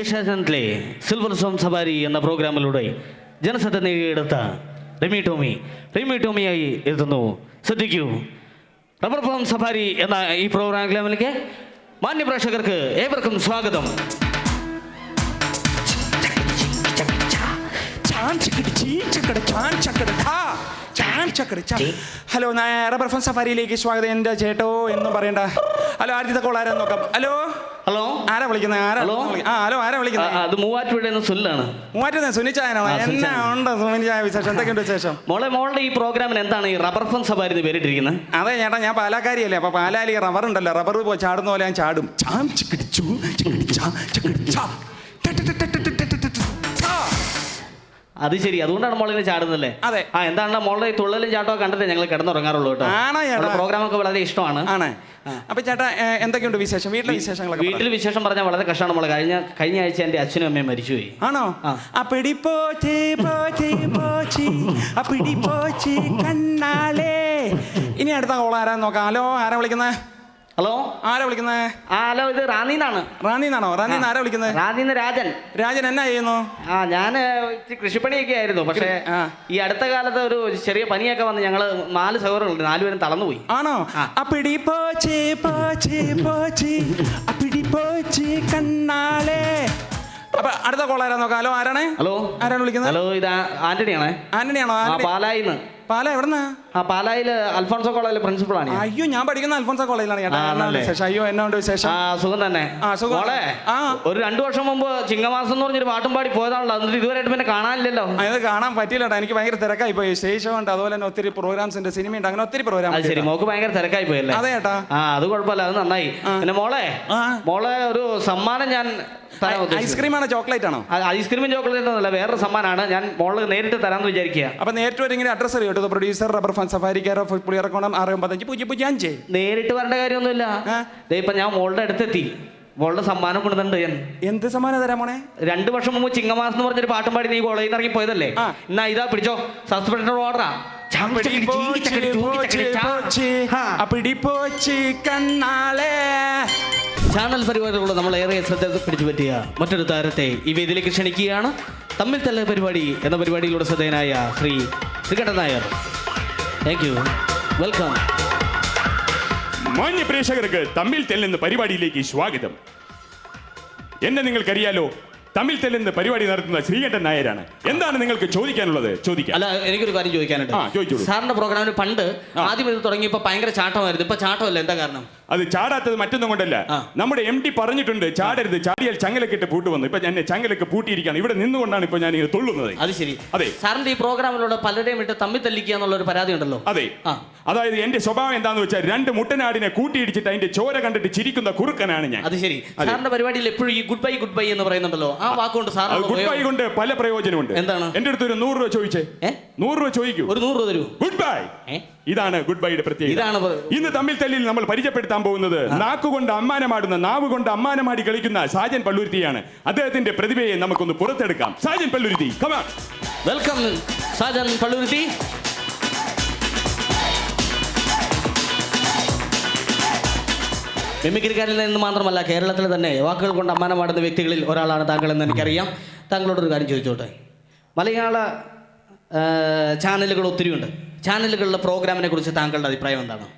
ഏഷ്യാനെറ്റിലെ സിൽവർ സോം സവാരി എന്ന പ്രോഗ്രാമിലൂടെ ജനശ്രദ്ധ നേടിയെടുത്ത റിമി ടോമി. റിമി ടോമിയായി എത്തുന്നു. ശ്രദ്ധിക്കൂ. റബ്ബർ ഫോം സഫാരി എന്ന ഈ പ്രോഗ്രാമിലേക്ക് മാന്യപ്രേക്ഷകർക്ക് ഏവർക്കും സ്വാഗതം. ചാൻ ചാൻ ഹലോ റബ്ബർ ഫോൺ സഫാരിയിലേക്ക് സ്വാഗതം. എന്റെ ചേട്ടോ എന്നും പറയണ്ട. ഹലോ ആദ്യത്തെ കോൾ ആരാ നോക്കാം. ഹലോ? ഹലോ? ആരാ വിളിക്കുന്നത് ആരാ ഹലോ? ആ ഹലോ ആരാ വിളിക്കുന്നത് അത് മൂവാറ്റുപുഴ മൂവാറ്റുന്ന സുനിച്ചായനാണോ ആ, എന്നാ. ഉണ്ട് സുനിച്ചായ വിശേഷം? എന്തൊക്കെയുണ്ട് വിശേഷം? മോളെ മോളുടെ ഈ പ്രോഗ്രാമിന് എന്താണ് ഈ റബ്ബർ ഫൺ സഫാരി എന്ന് പേരിട്ടിരിക്കുന്നത് അതെ ചേട്ടാ ഞാൻ പാലാക്കാരിയല്ലേ. അപ്പൊ പാലാലി റബ്ബർ ഉണ്ടല്ലോ. റബ്ബർ ചാടുന്ന പോലെ ഞാൻ ചാടും. ചാം ചിക്കിടി ചൂ ചിക്കിടി അത് ശരി. അതുകൊണ്ടാണ് മോളിനെ ചാടുന്നല്ലേ? അതെ. ആ എന്താണ് മോളുടെ ഈ തുള്ളലും ചാട്ടോ കണ്ടിട്ട് ഞങ്ങൾ കിടന്നുറങ്ങാറുള്ളൂ കേട്ടോ. ആണോ ചേട്ടാ? നമ്മുടെ പ്രോഗ്രാമൊക്കെ വളരെ ഇഷ്ടമാണ്. ആണ്. അപ്പൊ ചേട്ടാ ഏ, എന്തൊക്കെയുണ്ട് വിശേഷം? വീട്ടിലെ വിശേഷങ്ങളൊക്കെ പറ. വീട്ടിൽ വിശേഷം പറഞ്ഞാൽ വളരെ കഷ്ടമാണ് മോളെ. കഴിഞ്ഞ കഴിഞ്ഞ ആഴ്ച എന്റെ അച്ഛനും അമ്മയും മരിച്ചുപോയി. ആണോ? ആ. അപ്പിടി പോച്ചി പോച്ചി പോച്ചി. അപ്പിടി പോച്ചി കണ്ണാലേ ഇനി അടുത്ത കോൾ ആരാന്ന് നോക്കാം. ഹലോ ആരാ വിളിക്കുന്നത് ഹലോ? ആരാ വിളിക്കുന്നത് ഹലോ ഇത് റാന്നിന്നാണ്. റാന്നിന്നാണോ? റാന്നിന്ന് ആരാ വിളിക്കുന്നത് റാന്നിന്ന് രാജൻ. രാജൻ എന്നാ ചെയ്യുന്നു? ആ ഞാൻ കൃഷിപ്പണിയൊക്കെ ആയിരുന്നു. പക്ഷേ ഈ അടുത്ത കാലത്ത് ഒരു ചെറിയ പനിയൊക്കെ വന്ന് ഞങ്ങൾ നാല് സഹോദരങ്ങളുണ്ട്. നാലുപേരും തളർന്നുപോയി. ആണോ. അപ്പിടി പോച്ചി പോച്ചി പോച്ചി. അപ്പിടി പോച്ചി കണ്ണാളേ. അപ്പൊ അടുത്ത കോൾ ആരാ നോക്കാം? ഹലോ ആരാണ്? ഹലോ. ആരാണ് വിളിക്കുന്നത്? ഹലോ ഇത് ആന്റണിയാണേ. ആന്റണിയാണോ? പാലായിന്ന്. പാല എവിടെന്നാ? ആ പാലായിൽ അൽഫോൺസോ കോളേജിലെ പ്രിൻസിപ്പളാണ്. അയ്യോ ഞാൻ പഠിക്കുന്ന അൽഫോൺസോ കോളേജിലാണ് ചേട്ടാ. എന്നാ വിശേഷം? അയ്യോ എന്നാ ഉണ്ട് വിശേഷം? ആ സുഖം തന്നെ. ആ, സുഖം. മോളെ ആ. ഒരു രണ്ടു വർഷം മുമ്പ് ചിങ്ങമാസം എന്ന് പറഞ്ഞൊരു പാട്ടും പാടി പോയതാണല്ലോ. എന്നിട്ട് ഇതുവരെയായിട്ട് പിന്നെ കാണാനില്ലല്ലോ. അത് കാണാൻ പറ്റിയില്ല എനിക്ക് ഭയങ്കര തിരക്കായി പോയി. സ്റ്റേജ് ഉണ്ട് അതുപോലെ തന്നെ ഒത്തിരി പ്രോഗ്രാംസ് ഉണ്ട്. സിനിമ ഉണ്ട്. അങ്ങനെ ഒത്തിരി പ്രോഗ്രാം അത് ശരി. മോക്ക് ഭയങ്കര തിരക്കായി പോയല്ലേ അതെ ചേട്ടാ ആ അത് കുഴപ്പമില്ല. അത് നന്നായി. പിന്നെ മോളെ ആ. മോളെ ഒരു സമ്മാനം ഞാൻ തരാൻ ഉദ്ദേശിക്കുന്നു. ഐസ്ക്രീം ആണോ ചോക്ലേറ്റ് ആണോ? ആ, ഐസ്ക്രീമും ചോക്ലേറ്റ് ഒന്നുമല്ല വേറൊരു സമ്മാനമാണ് ഞാൻ മോൾ നേരിട്ട് തരാമെന്ന് വിചാരിക്കുക. അപ്പൊ നേരിട്ട് ഒരു ഇങ്ങനെ അഡ്രസ് അറിയോ? Producer rubber safari care of Puliyarakkonam ആറ് ഒമ്പത്തഞ്ച് പൂജ്യം പൂജ്യം അഞ്ച് നേരിട്ട് വരേണ്ട കാര്യമൊന്നുമില്ല. ദേ ഇപ്പൊ ഞാൻ മോളുടെ അടുത്തെത്തി. മോളുടെ സമ്മാനം കൊണ്ടുവന്നിട്ടുണ്ട് ഞാൻ. എന്ത് സമ്മാനം തരാം മോനെ? രണ്ടു വർഷം മുമ്പ് ചിങ്ങമാസം എന്ന് പറഞ്ഞൊരു പാട്ടും പാടി നീ കോളേജിൽ നിന്ന് ഇറങ്ങി പോയതല്ലേ. എന്നാ ഇതാ പിടിച്ചോ. സസ്പെൻഡ് ഓർഡറാ കണ്ണാളേ. ചാനൽ പരിപാടികളോട് നമ്മൾ ഏറെ ശ്രദ്ധ പിടിച്ചു പറ്റിയ മറ്റൊരു താരത്തെ ഈ വേദിയിലേക്ക് ക്ഷണിക്കുകയാണ്. തമ്മിൽ തല്ല പരിപാടി എന്ന പരിപാടിയിലൂടെ ശ്രദ്ധേയനായ Shri Sreekantan Nair. Thank you welcome മാന്യ പ്രേക്ഷകർക്ക് തമ്മിൽ തെല്ലെന്ന പരിപാടിയിലേക്ക് സ്വാഗതം. എന്നെ നിങ്ങൾക്കറിയാലോ തമ്മിൽ തെല്ലെന്ന പരിപാടി നടത്തുന്ന ശ്രീകണ്ഠൻ നായരാണ്. എന്താണ് നിങ്ങൾക്ക് ചോദിക്കാനുള്ളത്? ചോദിക്കാം. അല്ല എനിക്കൊരു കാര്യം ചോദിക്കാനുണ്ട്. ആ, ചോദിച്ചോളൂ. സാറിന്റെ പ്രോഗ്രാമിന് പണ്ട് ആദ്യം ഇത് തുടങ്ങിയപ്പോൾ ഭയങ്കര ചാട്ടമായിരുന്നു. ഇപ്പൊ ചാട്ടമല്ല എന്താ കാരണം? അത് ചാടാത്തത് മറ്റൊന്നും കൊണ്ടല്ല. നമ്മുടെ എം ടി പറഞ്ഞിട്ടുണ്ട് ചാടരുത്. ചാടിയാൽ ചങ്ങലക്കിട്ട് പൂട്ട് വന്നു. ഇപ്പൊ എന്നെ ചങ്ങലക്ക് പൂട്ടിയിരിക്കുകയാണ്. ഇവിടെ നിന്നുകൊണ്ടാണ് ഇപ്പൊ ഞാൻ ഇങ്ങനെ തുള്ളുന്നത്. അത് ശരി. അതെ. സാറിന്റെ ഈ പ്രോഗ്രാമിലൂടെ പലരെയും ഇട്ട് തമ്മി തല്ലിക്കുക എന്നുള്ള ഒരു പരാതി ഉണ്ടല്ലോ. അതെ. അതായത് എന്റെ സ്വഭാവം എന്താന്ന് വെച്ചാൽ രണ്ട് മുട്ടനാടിനെ കൂട്ടിയിടിച്ചിട്ട് അതിന്റെ ചോര കണ്ടിട്ട് ചിരിക്കുന്ന കുറുക്കനാണ് ഞാൻ. അത് ശരി. സാറിന്റെ പരിപാടിയിൽ എപ്പോഴും ഈ ഗുഡ് ബൈ ഗുഡ് ബൈ എന്ന് പറയുന്നുണ്ടല്ലോ. ആ വാക്കുകൊണ്ട് സാർ ഗുഡ് ബൈ കൊണ്ട് പല പ്രയോജനമുണ്ട്. എന്താണ്? എന്റെ അടുത്ത് ഒരു നൂറ് രൂപ ചോദിച്ചേ? നൂറ് രൂപ ചോദിക്കൂ. ഒരു നൂറ് രൂപ തരൂ. Good bye? ഇതാണ് ഗുഡ് ബൈയുടെ പ്രത്യേകത. ഇതാണ് ഇന്ന് തമ്മിൽ തല്ലിൽ നമ്മൾ പരിചയപ്പെടുത്താൻ പോകുന്നത് നാക്കുകൊണ്ട് അമ്മാനമാടുന്ന നാവ് കൊണ്ട് അമ്മാനമാടി കളിക്കുന്ന സാജൻ പള്ളുരുത്തിയാണ് അദ്ദേഹത്തിന്റെ പ്രതിഭയെ നമുക്കൊന്ന് പുറത്തെടുക്കാം. സാജൻ പള്ളുരുത്തി കമാ വെൽക്കം സാജൻ പള്ളുരുത്തി മിമിക്രിക്കാരിൽ നിന്ന് മാത്രമല്ല കേരളത്തിൽ തന്നെ വാക്കുകൾ കൊണ്ട് അമ്മാനമാടുന്ന വ്യക്തികളിൽ ഒരാളാണ് താങ്കൾ എന്ന് എനിക്കറിയാം. താങ്കളോടൊരു കാര്യം ചോദിച്ചോട്ടെ? മലയാള ചാനലുകൾ ഒത്തിരിയുണ്ട് ചാനലുകളിലെ പ്രോഗ്രാമിനെ കുറിച്ച് താങ്കളുടെ അഭിപ്രായം എന്താണ്?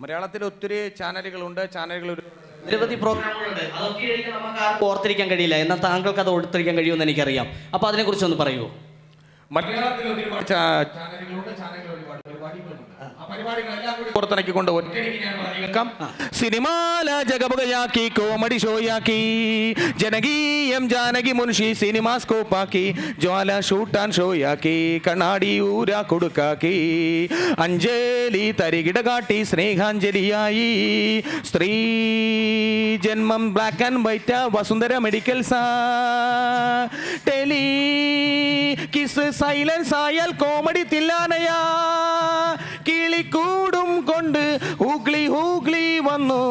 മലയാളത്തിൽ ഒത്തിരി ചാനലുകളുണ്ട്. ചാനലുകൾ നിരവധി പ്രോഗ്രാമുകളുണ്ട്. അതൊക്കെ നമുക്ക് ഓർത്തിരിക്കാൻ കഴിയില്ല. എന്നാൽ താങ്കൾക്ക് അത് ഓർത്തിരിക്കാൻ കഴിയുമെന്ന് എനിക്കറിയാം. അപ്പോൾ അതിനെക്കുറിച്ച് ഒന്ന് പറയുമോ മലയാളത്തിൽ ഒരുപാട് ചാ- ചാനലുകളുണ്ട് ചാനലുകൾ ഒരുപാട് പരിപാടികളുണ്ട്. ആ. പരിപാടികളെല്ലാം കൂടി പുറത്തിറക്കിക്കൊണ്ട് ഒറ്റയടിക്ക് ഞാൻ പറഞ്ഞേക്കാം. സിനിമാല ജഗബുകയാക്കി കോമഡി ഷോയാക്കി ജനകീയം ജാനകി മുൻഷി സിനിമ സ്കോപ്പാക്കി ജ്വാല ഷൂട്ടാൻ ഷോയാക്കി കണ്ണാടി ഊരാ കൊടുക്കാക്കി അഞ്ജലി തരികിട കാട്ടി സ്നേഹാഞ്ജലിയായി സ്ത്രീ ജന്മം ബ്ലാക്ക് ആൻഡ് വൈറ്റ് വസുന്ധര മെഡിക്കൽസാ സൈലൻസ് ആയാൽ കോമഡി തില്ലാനയാ. കിളിക്കൂടും കൊണ്ട് ഹൂഗ്ലി ഹൂഗ്ലി വന്നു.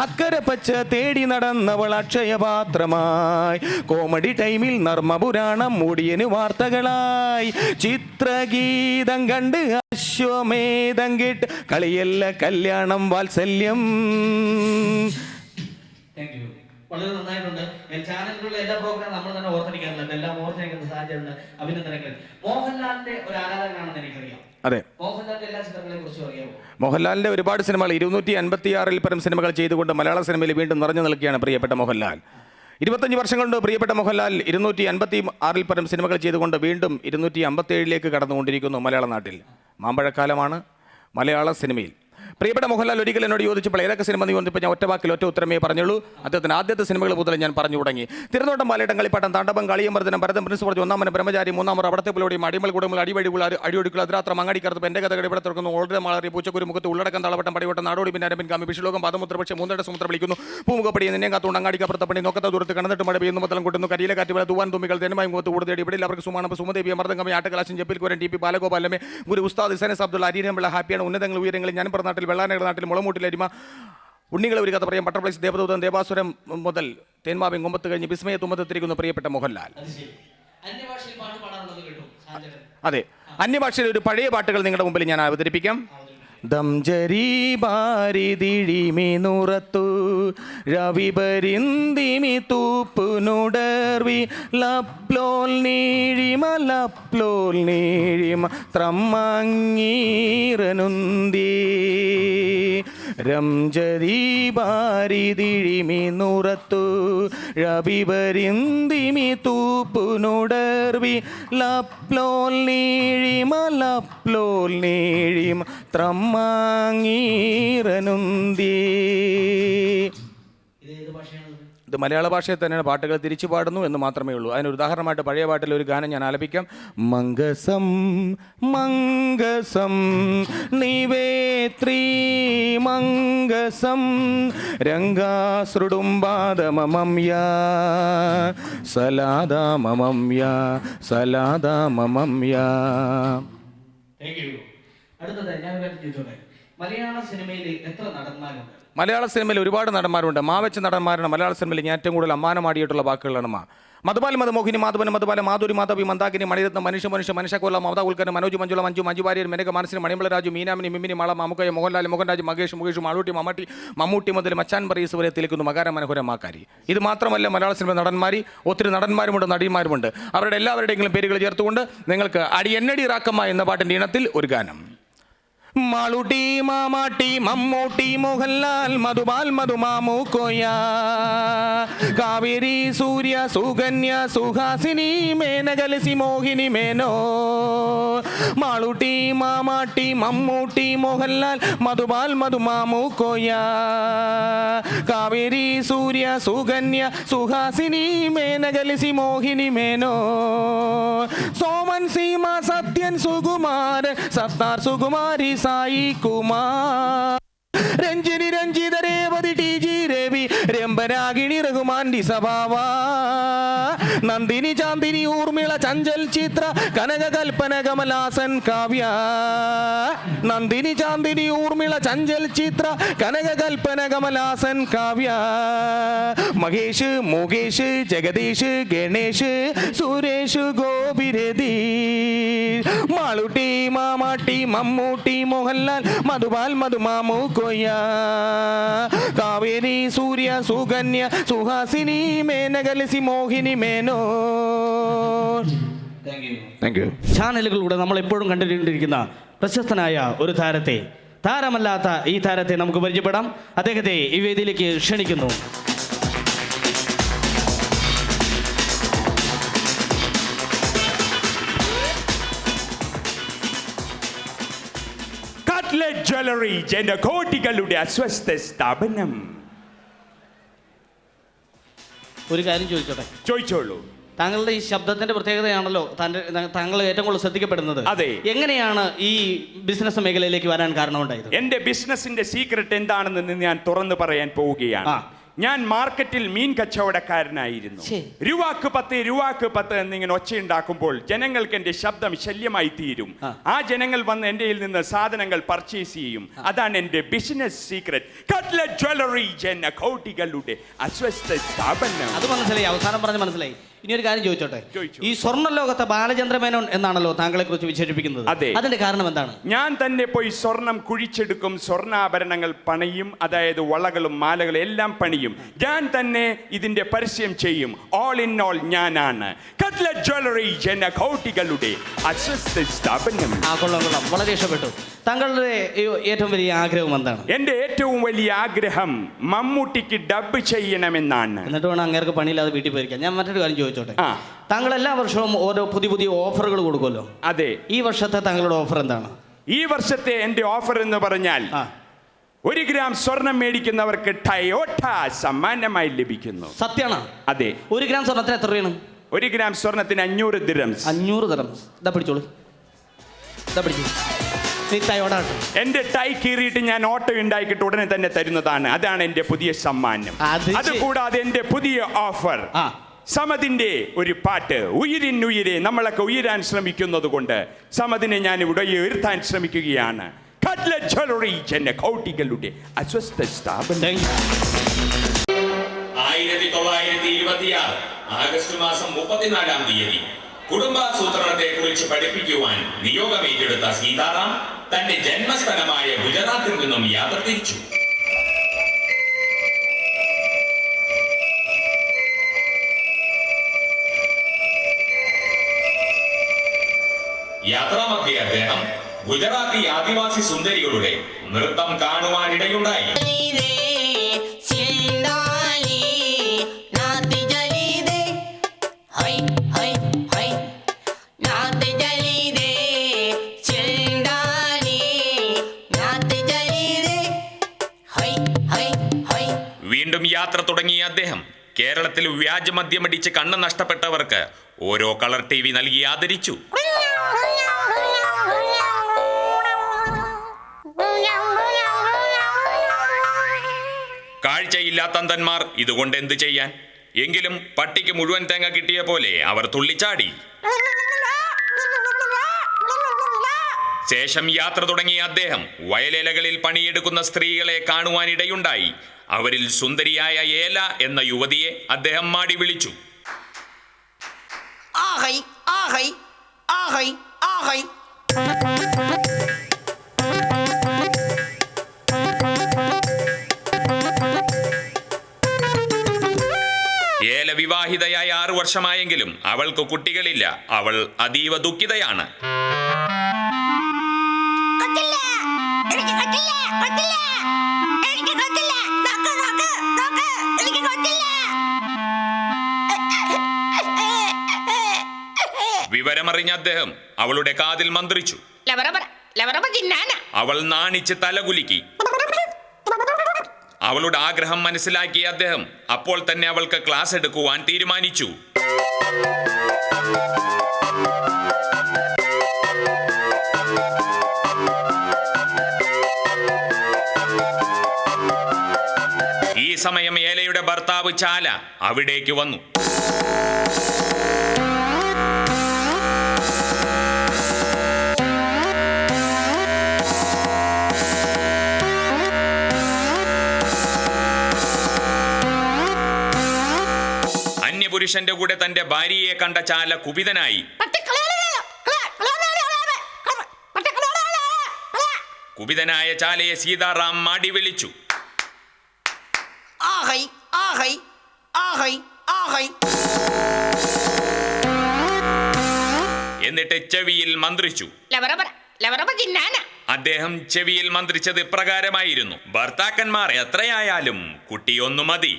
അക്കരെ പച്ച തേടി നടന്നവൾ അക്ഷയപാത്രമായി. കോമഡി ടൈമിൽ നർമ്മപുരാണം മൂടിയനു വാർത്തകളായി. ചിത്രഗീതം കണ്ട് അശ്വമേധം കേട്ട് കളിയല്ല കല്യാണം വാത്സല്യം. വളരെ നന്നായിട്ടുണ്ട്. ചാനലിലുള്ള എല്ലാ പ്രോഗ്രാം നമ്മൾ തന്നെ ഓർത്തിരിക്കാറുണ്ട്. എല്ലാം ഓർത്തിരിക്കുന്ന സാഹചര്യമുണ്ട്. അഭിനന്ദനങ്ങൾ. മോഹൻലാലിന്റെ ഒരു ആരാധകനാണെന്ന് എനിക്കറിയാം. അതെ. മോഹൻലാലിന്റെ ഒരുപാട് സിനിമകൾ ഇരുന്നൂറ്റി അൻപത്തി ആറിൽ പരം സിനിമകൾ ചെയ്തുകൊണ്ട് മലയാള സിനിമയിൽ വീണ്ടും നിറഞ്ഞു നിൽക്കുകയാണ് പ്രിയപ്പെട്ട മോഹൻലാൽ. ഇരുപത്തഞ്ച് വർഷം കൊണ്ട് പ്രിയപ്പെട്ട മോഹൻലാൽ. ഇരുന്നൂറ്റി അൻപത്തി ആറിൽ പരം സിനിമകൾ ചെയ്തുകൊണ്ട് വീണ്ടും ഇരുന്നൂറ്റി അമ്പത്തി ഏഴിലേക്ക് കടന്നുകൊണ്ടിരിക്കുന്നു മലയാള നാട്ടിൽ. മാമ്പഴക്കാലമാണ് മലയാള സിനിമയിൽ. പ്രിയപ്പെട്ട മോഹൻലാൽ ഒരിക്കൽ എന്നോട് ചോദിച്ചപ്പോൾ ഏതൊക്കെ സിനിമ നീ വന്നപ്പോൾ ഞാൻ ഒറ്റ വാക്കിൽ ഒറ്റ ഉത്തരമേ പറഞ്ഞുള്ളൂ. അദ്ദേഹത്തിന് ആദ്യത്തെ സിനിമകൾ മുതൽ ഞാൻ പറഞ്ഞു തുടങ്ങി. തിരുനോട്ടം പാലേട്ടം കളിപ്പാട്ടം താണ്ടപ്പം കളിയമ്പർദ്ദനം ഭരതം പ്രിൻസ് പറഞ്ഞു ഒന്നാമൻ ബ്രഹ്മചാരി മൂന്നാമർ അവിടത്തെ പുലോടിയും അടിമൽ കുടുംബങ്ങൾ അടിവഴികൾ അടിയൊടുക്കൽ അതിരാത്ര മങ്ങാടിക്കറുത്ത് എന്റെ കഥകൾ ഇവിടെ തുറക്കുന്നു. ഓൾഡ് മാളറി പൂച്ചക്കുരു മുഖത്ത് ഉള്ളടക്കം തളവട്ടം പടിവട്ടം നാടോടി പിന്നെ കാമി വിഷുലോകം പാദമുദ്ര പക്ഷേ മൂന്നര സമുദ്ര വിളിക്കുന്നു. പൂമുഖപ്പടി നിന്നെ കാത്തുകൊണ്ട് അങ്ങാടിക്കപ്പുറത്തപ്പടി നോക്കത്ത ദൂരത്ത് കണ്ടിട്ട് മഴ പെയ്യുന്നു മുതലം കൂട്ടുന്നു കരിയിലെ കാറ്റ് പോലെ തൂവാൻ തുമ്മികൾ തെന്നുമായി മുഖത്ത് കൂടുതൽ ഇവിടെ അവർക്ക് സുമാനം സുമദേവി അമർദ്ദം ആട്ടകലാശം ജപ്പിൽ കുരൻ ടി പി ബാലഗോപാലമേ ഗുരു ഉസ്താദ് ഹിസനസ് അബ്ദുള്ള അരീരമ്പിള്ള ഹാപ്പിയാണ് ഉന്നതങ്ങൾ ഉയരങ്ങളിൽ ഞാൻ നാട്ടിൽ വെള്ളാനകളുടെ നാട്ടിൽ മുളമൂട്ടിലരിമ ഉണ്ണികളെ ഒരു കഥ പറയാം ബട്ടർഫ്ലൈസ് ദേവദൂതൻ ദേവാസുരം മുതൽ തേന്മാവിൻ കുമ്പത്ത് കഴിഞ്ഞ് വിസ്മയ തുമ്പത്തെത്തിരിക്കുന്നു പ്രിയപ്പെട്ട മോഹൻലാൽ. അതെ അന്യഭാഷയിൽ ഒരു പഴയ പാട്ടുകൾ നിങ്ങളുടെ മുമ്പിൽ ഞാൻ അവതരിപ്പിക്കാം. ദംജരി ബാരിതിഴിമി നുറത്തു രവിപരിന്തിമി തൂപ്പുനുടർവി ലപ്ലോൽ നീഴിമ ലപ്ലോൽ നീഴിമ ത്രമ്മങ്ങീറനുന്തി. രംജരി ബാരിതിഴിമി നുറത്തു രവിപരിന്തിമി തൂപ്പുനുടർവി ലപ്ലോൽ നീഴിമ ലപ്ലോൽ നീഴിമ ത്രമ്മാങ്ങീറനുന്തി. ഇത് മലയാള ഭാഷയിൽ തന്നെയാണ് പാട്ടുകൾ തിരിച്ചു പാടുന്നു എന്ന് മാത്രമേ ഉള്ളൂ. അതിന് ഉദാഹരണമായിട്ട് പഴയ പാട്ടിൽ ഒരു ഗാനം ഞാൻ ആലപിക്കാം. മംഗസം മംഗസം നിവേത്രി മംഗസം രംഗാസൃടുംബാദമമംയ സലാദാമമംയ സലാദാമമംയ താങ്ക് യു അടുത്തത് ഞാൻ ചോദിച്ചോട്ടെ? മലയാള സിനിമയിൽ എത്ര നടന്മാരുണ്ട്? മലയാള സിനിമയിൽ ഒരുപാട് നടന്മാരുണ്ട്. മാവച്ച നടന്മാരാണ് മലയാള സിനിമയിൽ ഞാൻ ഏറ്റവും കൂടുതൽ അമ്മാനമാടിയിട്ടുള്ള വാക്കുകളാണ് മാ. മധുപാൽ മധുമോഹിനി മാധവൻ മധുപാല മാധുരി മാധവി മന്ദാകിനി മണിരത്ന മനുഷ്യ മനുഷ്യ മനുഷ്യക്കൊല്ല മമത ഉൽക്കരൻ മനോജ് മഞ്ജുള മഞ്ജു മഞ്ജു വാര്യർ മെനക മനസ്സിന് മണിമല രാജു മീനാമിനി മിമ്മിനി മാള മാമുക്കയ മോഹൻലാൽ മോഹൻരാജ് മകേഷ് മുകേഷ് മാളൂട്ടി മമ്മട്ടി മമ്മൂട്ടി മുതൽ മച്ചാൻ പറയീസ് വരെ തെളിക്കുന്നു മകാര മനോഹരമാക്കാരി ഇത് മാത്രമല്ല മലയാള സിനിമ നടന്മാരി ഒത്തിരി നടന്മാരുമുണ്ട് നടിമാരുമുണ്ട് അവരുടെ എല്ലാവരുടെയെങ്കിലും പേരുകൾ ചേർത്തുകൊണ്ട് നിങ്ങൾക്ക് അടി എന്നടി റാക്കമ്മ എന്ന പാട്ടിന്റെ ഇനത്തിൽ ഒരു ഗാനം. മാളൂട്ടി മാമാട്ടി മമ്മൂട്ടി മോഹൻലാൽ മധുബാൽ മധുമാമൂക്കോയ കോയ കാവേരി സൂര്യ സുകന്യ സുഹാസിനി മേനകലസി മോഹിനി മേനോ. മാളൂട്ടി മാമാട്ടി മമ്മൂട്ടി മോഹൻലാൽ മധുബാൽ മധുമാമൂക്കോയ കോയ കാവേരി സൂര്യ സുകന്യ സുഹാസിനി മേനകലസി മോഹിനി മേനോ. സോമൻ സീമ സത്യൻ സുകുമാരൻ സത്താർ സുകുമാരി സായി കുമാർ. രഞ്ജിനി രഞ്ജിത രേവതി ടി ജി രവി രംഭരാഗിണി രഘുമാൻ സഭാവ. നന്ദിനി ചാന്ദിനി ഊർമിള ചഞ്ചൽ ചിത്ര കനക കൽപ്പന കമലാസൻ കാവ്യ. നന്ദിനി ചാന്ദിനി ഊർമിള ചഞ്ചൽ ചിത്ര കനക കൽപ്പന കമലാസൻ കാവ്യ. മഹേഷ് മുകേഷ് ജഗദീഷ് ഗണേഷ് സുരേഷ് ഗോപിരതി മാളുട്ടി മാമാട്ടി മമ്മൂട്ടി മോഹൻലാൽ മധുപാൽ മധുമാമു കൊയ്യ. കാവേരി സൂര്യ സുകന്യ സുഹാസിനി മേനകലസി മോഹിനി മേനോ താങ്ക് യു താങ്ക് ചാനലുകളിലൂടെ നമ്മൾ എപ്പോഴും കണ്ടുകൊണ്ടിരിക്കുന്ന പ്രശസ്തനായ ഒരു താരത്തെ താരമല്ലാത്ത ഈ താരത്തെ നമുക്ക് പരിചയപ്പെടാം. അദ്ദേഹത്തെ ഈ വേദിയിലേക്ക് ക്ഷണിക്കുന്നു. കട്ട്ലറ്റ് ജ്വല്ലറി എന്റെ കോട്ടികളുടെ അസ്വസ്ഥ സ്ഥാപനം. ഒരു കാര്യം ചോദിച്ചോട്ടെ? ചോദിച്ചോളൂ. താങ്കളുടെ ഈ ശബ്ദത്തിന്റെ പ്രത്യേകതയാണല്ലോ തന്റെ താങ്കൾ ഏറ്റവും കൂടുതൽ ശ്രദ്ധിക്കപ്പെടുന്നത്. അതെ. എങ്ങനെയാണ് ഈ ബിസിനസ് മേഖലയിലേക്ക് വരാൻ കാരണമുണ്ടായത്? എന്റെ ബിസിനസിന്റെ സീക്രട്ട് എന്താണെന്ന് ഞാൻ തുറന്നു പറയാൻ പോവുകയാണ്. ഞാൻ മാർക്കറ്റിൽ മീൻ കച്ചവടക്കാരനായിരുന്നു. രൂവാക്ക് പത്ത് രൂവാക്ക് പത്ത് എന്നിങ്ങനെ ഒച്ചയുണ്ടാക്കുമ്പോൾ ജനങ്ങൾക്ക് എന്റെ ശബ്ദം ശല്യമായി തീരും. ആ. ജനങ്ങൾ വന്ന് എന്റെ നിന്ന് സാധനങ്ങൾ പർച്ചേസ് ചെയ്യും. അതാണ് എന്റെ ബിസിനസ് സീക്രട്ട് കട്ട്ലറ്റ് ജ്വല്ലറി ജന കോട്ടികളുടെ അസ്വസ്ഥ സ്ഥാപനം. അത് മനസ്സിലായി. അവസാനം പറഞ്ഞ് മനസ്സിലായി. ഇനി ഒരു കാര്യം ചോദിച്ചോട്ടെ? ഈ സ്വർണ ലോകത്തെ ബാലചന്ദ്ര മേനോൻ എന്നാണല്ലോ താങ്കളെ കുറിച്ച് വിശേഷിപ്പിക്കുന്നത്. അതെ. അതിന്റെ കാരണം എന്താണ്? ഞാൻ തന്നെ പോയി സ്വർണം കുഴിച്ചെടുക്കും സ്വർണാഭരണങ്ങൾ പണിയും അതായത് വളകളും മാലകളും എല്ലാം പണിയും. ഞാൻ തന്നെ ഇതിന്റെ പരസ്യം ചെയ്യും. ഓൾ ഇൻ ഓൾ ഞാനാണ്. കട്ല ജ്വല്ലറി എന്ന കൗട്ടികളുടെ അസ്വസ്ഥ സ്ഥാപനം. ആ കൊള്ളാം കൊള്ളാം. വളരെ ഇഷ്ടപ്പെട്ടു. താങ്കളുടെ ഏറ്റവും വലിയ ആഗ്രഹം എന്താണ്? എന്റെ ഏറ്റവും വലിയ ആഗ്രഹം മമ്മൂട്ടിക്ക് ഡബ് ചെയ്യണമെന്നാണ്. എന്നിട്ട് വേണം അങ്ങേർക്ക് പണിയില്ലാതെ വീട്ടിൽ പോയിരിക്കാം ഞാൻ മറ്റൊരു കാര്യം ചോദിച്ചോട്ടെ. താങ്കൾ എല്ലാ വർഷവും ഓരോ പുതിയ പുതിയ ഓഫറുകൾ കൊടുക്കുമല്ലോ? അതെ. ഈ വർഷത്തെ താങ്കളുടെ ഓഫർ എന്താണ്? ഈ വർഷത്തെ എന്റെ ഓഫർ എന്ന് പറഞ്ഞാൽ ഒരു ഗ്രാം സ്വർണം മേടിക്കുന്നവർക്ക് ടയോട്ട സമ്മാനമായി ലഭിക്കുന്നു. സത്യമാണ് അതെ. ഒരു ഗ്രാം സ്വർണത്തിന് എത്ര രൂപയാണ്? ഒരു ഗ്രാം സ്വർണത്തിന് അഞ്ഞൂറ് ദിരം അഞ്ഞൂറ് ദിരം ഇതാ പിടിച്ചോളൂ. ഇതാ പിടിച്ചോളൂ എന്റെ ടൈ കീറിയിട്ട് ഞാൻ ഓട്ടോ ഉണ്ടാക്കിയിട്ട് ഉടനെ തന്നെ തരുന്നതാണ്. അതാണ് എന്റെ പുതിയ സമ്മാനം. അതുകൂടാതെ എന്റെ പുതിയ ഓഫർ. ആ. സമതിന്റെ ഒരു പാട്ട് ഉയിരിൻ ഉയിരിനുയിരെ നമ്മളൊക്കെ ഉയരാൻ ശ്രമിക്കുന്നത് കൊണ്ട് സമതിനെ ഞാൻ ഇവിടെ ഉയർത്താൻ ശ്രമിക്കുകയാണ്. കൗട്ടികളുടെ അസ്വസ്ഥ സ്ഥാപനം. ആയിരത്തി തൊള്ളായിരത്തി ഇരുപത്തിയാറ് ആഗസ്റ്റ് മാസം മുപ്പത്തിനാലാം തീയതി കുടുംബാസൂത്രണത്തെ കുറിച്ച് പഠിപ്പിക്കുവാൻ നിയോഗമേറ്റെടുത്ത സീതാറാം തന്റെ ജന്മസ്ഥലമായ ഗുജറാത്തിൽ നിന്നും യാത്ര തിരിച്ചു യാത്രാമധ്യേ അദ്ദേഹം ഗുജറാത്തി ആദിവാസി സുന്ദരികളുടെ നൃത്തം കാണുവാനിടയുണ്ടായി. വീണ്ടും യാത്ര തുടങ്ങിയ അദ്ദേഹം കേരളത്തിൽ വ്യാജമദ്യമടിച്ച് കണ്ണ് നഷ്ടപ്പെട്ടവർക്ക് ഓരോ കളർ ടി വി നൽകി ആദരിച്ചു. കാഴ്ചയില്ലാത്ത അന്ധന്മാർ ഇതുകൊണ്ട് എന്ത് ചെയ്യാൻ? എങ്കിലും പട്ടിക്ക് മുഴുവൻ തേങ്ങ കിട്ടിയ പോലെ അവർ തുള്ളിച്ചാടി. ശേഷം യാത്ര തുടങ്ങിയ അദ്ദേഹം വയലേലകളിൽ പണിയെടുക്കുന്ന സ്ത്രീകളെ കാണുവാനിടയുണ്ടായി. അവരിൽ സുന്ദരിയായ ഏല എന്ന യുവതിയെ അദ്ദേഹം മാടി വിളിച്ചു. ആഹൈ ആഹൈ ആഹൈ ആഹൈ. ഏല വിവാഹിതയായി ആറു വർഷമായെങ്കിലും അവൾക്ക് കുട്ടികളില്ല. അവൾ അതീവ ദുഃഖിതയാണ്. വിവരമറിഞ്ഞ അദ്ദേഹം അവളുടെ കാതിൽ മന്ത്രിച്ചു. അവൾ നാണിച്ച് തലകുലുക്കി അവളുടെ ആഗ്രഹം മനസ്സിലാക്കിയ അദ്ദേഹം അപ്പോൾ തന്നെ അവൾക്ക് ക്ലാസ് എടുക്കുവാൻ തീരുമാനിച്ചു. ഈ സമയം ഏലയുടെ ഭർത്താവ് ചാല അവിടേക്ക് വന്നു. അന്യപുരുഷന്റെ കൂടെ തന്റെ ഭാര്യയെ കണ്ട ചാല കുപിതനായി. കുപിതനായ ചാലയെ സീതാറാം മാടി വിളിച്ചു. ആഹൈ ആഹൈ ആഹൈ ആഹൈ. എന്നിട്ട് ചെവിയിൽ മന്ത്രിച്ചു. അദ്ദേഹം ചെവിയിൽ മന്ത്രിച്ചത് ഇപ്രകാരമായിരുന്നു ഭർത്താക്കന്മാർ എത്രയായാലും കുട്ടിയൊന്നു മതി.